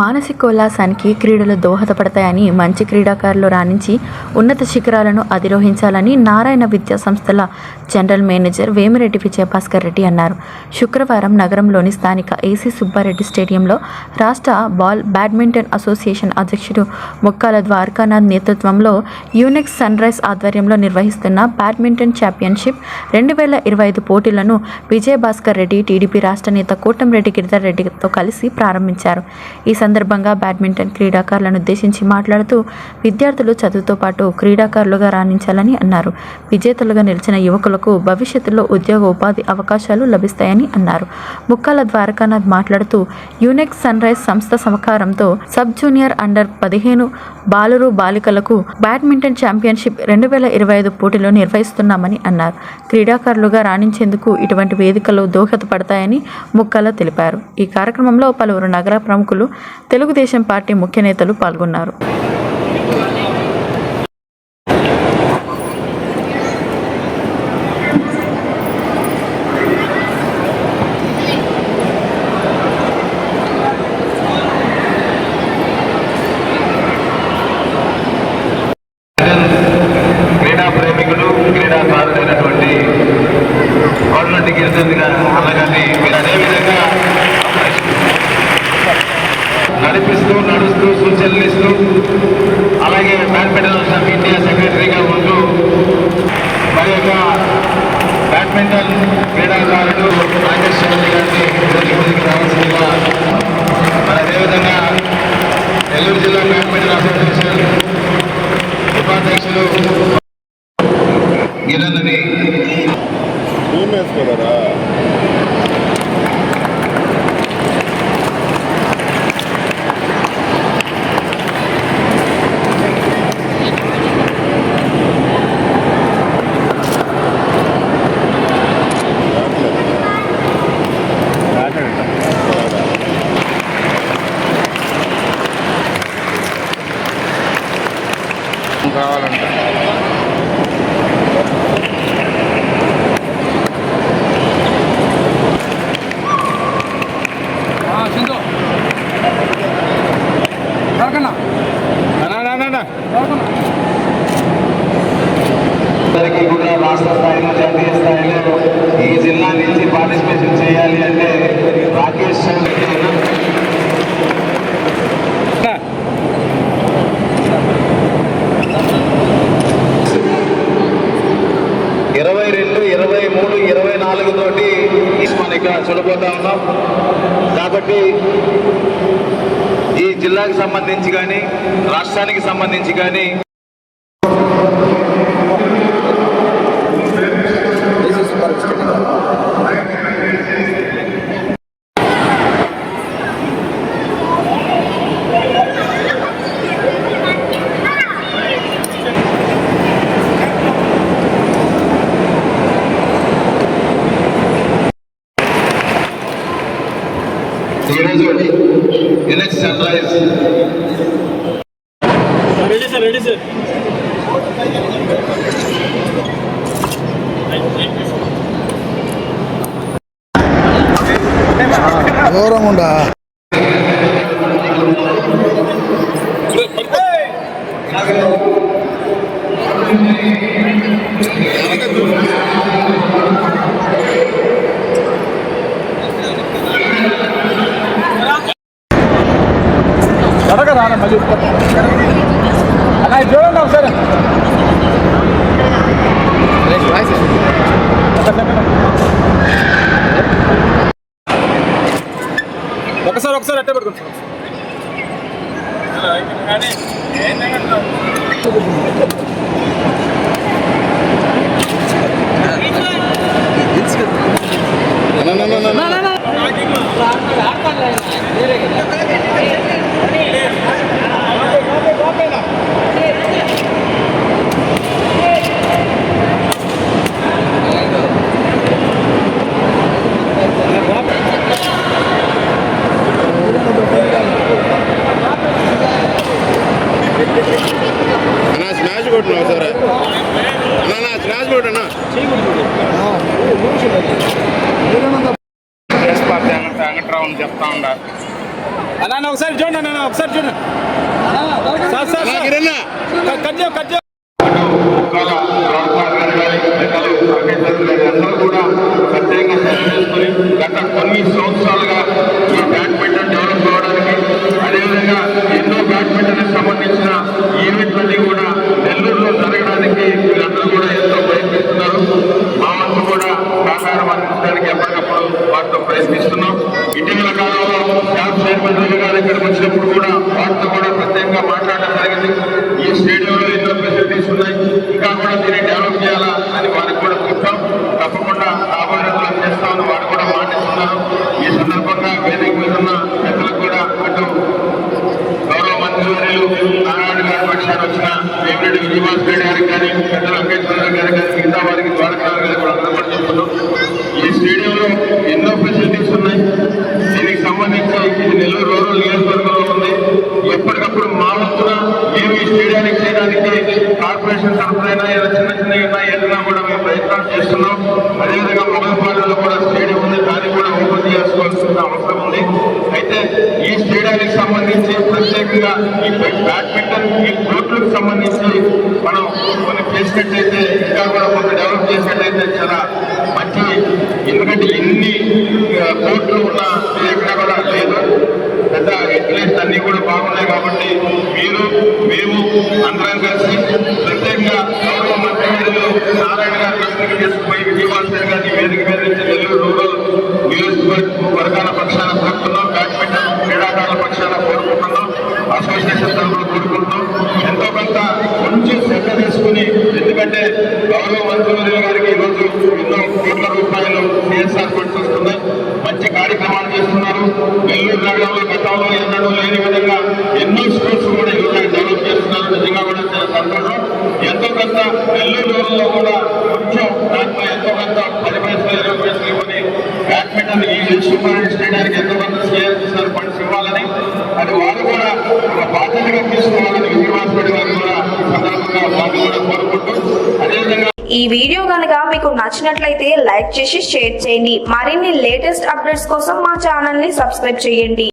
మానసికోల్లాసానికి క్రీడలు దోహదపడతాయని మంచి క్రీడాకారులు రాణించి ఉన్నత శిఖరాలను అధిరోహించాలని నారాయణ విద్యా సంస్థల జనరల్ మేనేజర్ వేమిరెడ్డి విజయభాస్కర్ రెడ్డి అన్నారు. శుక్రవారం నగరంలోని స్థానిక ఏసీ సుబ్బారెడ్డి స్టేడియంలో రాష్ట్ర బాల్ బ్యాడ్మింటన్ అసోసియేషన్ అధ్యక్షుడు ముక్కాల ద్వారకానాథ్ నేతృత్వంలో యునెక్స్ సన్ రైజ్ ఆధ్వర్యంలో నిర్వహిస్తున్న బ్యాడ్మింటన్ ఛాంపియన్షిప్ రెండు వేల ఇరవై ఐదు పోటీలను విజయభాస్కర్ రెడ్డి టీడీపీ రాష్ట్ర నేత కోటంరెడ్డి గిరిధర్ రెడ్డితో కలిసి ప్రారంభించారు. ఈ సందర్భంగా బ్యాడ్మింటన్ క్రీడాకారులను ఉద్దేశించి మాట్లాడుతూ విద్యార్థులు చదువుతో పాటు క్రీడాకారులుగా రాణించాలని అన్నారు. విజేతలుగా నిలిచిన యువకులకు భవిష్యత్తులో ఉద్యోగ ఉపాధి అవకాశాలు లభిస్తాయని అన్నారు. ముక్కాల ద్వారకానాథ్ మాట్లాడుతూ యునెక్స్ సన్ రైజ్ సంస్థ సహకారంతో సబ్ జూనియర్ అండర్ పదిహేను బాలురు బాలికలకు బ్యాడ్మింటన్ ఛాంపియన్షిప్ రెండు వేల ఇరవై ఐదు పోటీలు నిర్వహిస్తున్నామని అన్నారు. క్రీడాకారులుగా రాణించేందుకు ఇటువంటి వేదికలు దోహదపడతాయని ముక్కల తెలిపారు. ఈ కార్యక్రమంలో పలువురు నగర ప్రముఖులు తెలుగుదేశం పార్టీ ముఖ్య నేతలు పాల్గొన్నారు. గవర్నమెంట్ అన్నగారిని మీరు అదేవిధంగా నడిపిస్తూ నడుస్తూ సూచనలు ఇస్తూ అలాగే బ్యాడ్మింటన్ ఆఫ్ ఇండియా సెక్రటరీగా ఉంటూ మరి యొక్క బ్యాడ్మింటన్ క్రీడాకారుడు రాకేష్ చౌదరి గారిని వేదిక రావాల్సిందిగా మరి అదేవిధంగా నెల్లూరు జిల్లా బ్యాడ్మింటన్ అసోసియేషన్ ఉపాధ్యక్షులు కావాలంట. అందరికీ కూడా రాష్ట్ర స్థాయిలో జాతీయ స్థాయిలో ఈ జిల్లా నుంచి పార్టిసిపేషన్ చేయాలి అంటే రాకేష్ చౌదరి గారు ఇరవై రెండు ఇరవై మూడు ఇరవై నాలుగు తోటి మనం ఇక్కడ చూడబోతా ఉన్నాం కాబట్టి ఈ జిల్లాకు సంబంధించి కానీ రాష్ట్రానికి సంబంధించి కానీ ఈరోజు యునెక్స్ sun rise ready sir ready sir దూరం ఉండా దొరక రానా అలా చూడండి ఒకసారి. ఒకసారి అంగట్రావు అని చెప్తా ఉండ అన్నా అన్న ఒకసారి చూడండి. అన్న ఒకసారి చూడండి కట్ చేయ కట్ చేయ ముక్కాల రాజపాల్ గారు కానీ పెద్దలు వెంకటేశ్వర గారు అందరూ కూడా ప్రత్యేకంగా శ్రద్ధ చేసుకుని గత కొన్ని సంవత్సరాలుగా ఈ బ్యాడ్మింటన్ డెవలప్ కావడానికి అదేవిధంగా ఎన్నో బ్యాడ్మింటన్ సంబంధించిన ఈవెంట్లన్నీ కూడా నెల్లూరులో జరగడానికి వీళ్ళందరూ కూడా ఎంతో ప్రయత్నిస్తున్నారు మా వంతు కూడా సహకారం అందించడానికి ఎప్పటికప్పుడు వాటితో ప్రయత్నిస్తున్నాం ఇటీవల కాలంలో క్యాబ్ చైర్మన్ రవి గారు ఇక్కడికి వచ్చినప్పుడు కూడా వాటితో కూడా ప్రత్యేకంగా మాట్లాడడం జరిగింది ఈ స్టేడియంలో ఎన్నో ఉన్నాయి ఇంకా కూడా దీన్ని డెవలప్ చేయాలా అని వారికి కూడా చెప్పాం. తప్పకుండా రాబోయే రోజుల్లో చేస్తామని వారు కూడా మాటిస్తున్నారు. ఈ సందర్భంగా వేదిక మీద ఉన్న పెద్దలకు కూడా అటు గౌరవ మంత్రివర్యులు నారాయణ గారి పక్షాన్ని వచ్చిన వేమిరెడ్డి విజయవాస్ రెడ్డి గారికి కానీ పెద్దల వెంకటేశ్వర గారికి కానీ మిగతా వారికి ద్వారకా గారికి కూడా అందరూ కూడా చెప్తున్నాం ఈ స్టేడియంలో ఎన్నో ఫెసిలిటీస్ ఉన్నాయి దీనికి సంబంధించి ఇది నెల్లూరు రూరల్ నియోజకవర్గంలో ఉంది ఎప్పటికప్పుడు మా వంతున మేము ఈ స్టేడియానికి చేయడానికి కార్పొరేషన్ తరఫున ఏదైనా చిన్న చిన్న ఏదైనా కూడా మేము ప్రయత్నాలు చేస్తున్నాం. అదేవిధంగా మొగలపాలెంలో కూడా స్టేడియం ఉంది. దాన్ని కూడా ఓపెన్ చేసుకోవాల్సిన అవసరం ఉంది. అయితే ఈ స్టేడియానికి సంబంధించి ప్రత్యేకంగా ఈ బ్యాడ్మింటన్ ఈ కోర్టులకు సంబంధించి మనం కొన్ని చేసినట్టయితే ఇంకా కూడా కొంత డెవలప్ చేసినట్టయితే చాలా మంచి ఎందుకంటే ఎన్ని కోర్టులు ఉన్నా ఎక్కడ కూడా లేదు. పెద్ద ఎడ్యుకేషన్ అన్నీ కూడా బాగున్నాయి కాబట్టి మీరు మేము అందరం కలిసి ప్రత్యేకంగా గౌరవ మంత్రివర్యులు నారాయణ గారి విజయవాడ గారిని వేదిక మీద నుంచి నెల్లూరు రూరల్ నియోజకవర్గాల పక్షాన కోరుతున్నాం బ్యాడ్మింటన్ క్రీడాకారుల పక్షాన కోరుకుంటున్నాం అసోసియేషన్ తరఫున కోరుకుంటున్నాం. ఎంతో కొంత కొంచెం శ్రద్ధ తీసుకుని ఎందుకంటే గౌరవ మంత్రివర్యుల గారికి ఈరోజు ఎన్నో కోట్ల రూపాయలు సిఎస్ఆర్ ఫండ్స్ వస్తున్నాయి. మంచి కార్యక్రమాలు చేస్తున్నారు. నెల్లూరు నగరంలో గతంలో ఎన్నడూ లేని విధంగా ఎన్నో స్కూల్స్ కూడా యువతకు డెవలప్ చేస్తున్నారు నిజంగా కూడా చాలా సంతోషం ఎంతో కొంత రోజుల్లో కూడా కొంచెం దాంట్లో ఎంతో కొంత పది పైసలు ఇరవై పైసలు ఇవ్వని బ్యాడ్మింటన్ ఈ సూపర్ చేయడానికి ఎంతో కొంత సిఎస్ఆర్ ఫండ్స్ ఇవ్వాలని. అది వారు కూడా ఒక బాధ్యతగా తీసుకోవాలని విజయవాడ గారు కూడా సందర్భంగా వారు కూడా కోరుకుంటూ అదేవిధంగా ఈ వీడియో కనుక మీకు నచ్చినట్లయితే లైక్ చేసి షేర్ చేయండి. మరిన్ని లేటెస్ట్ అప్డేట్స్ కోసం మా ఛానల్ని సబ్స్క్రైబ్ చేయండి.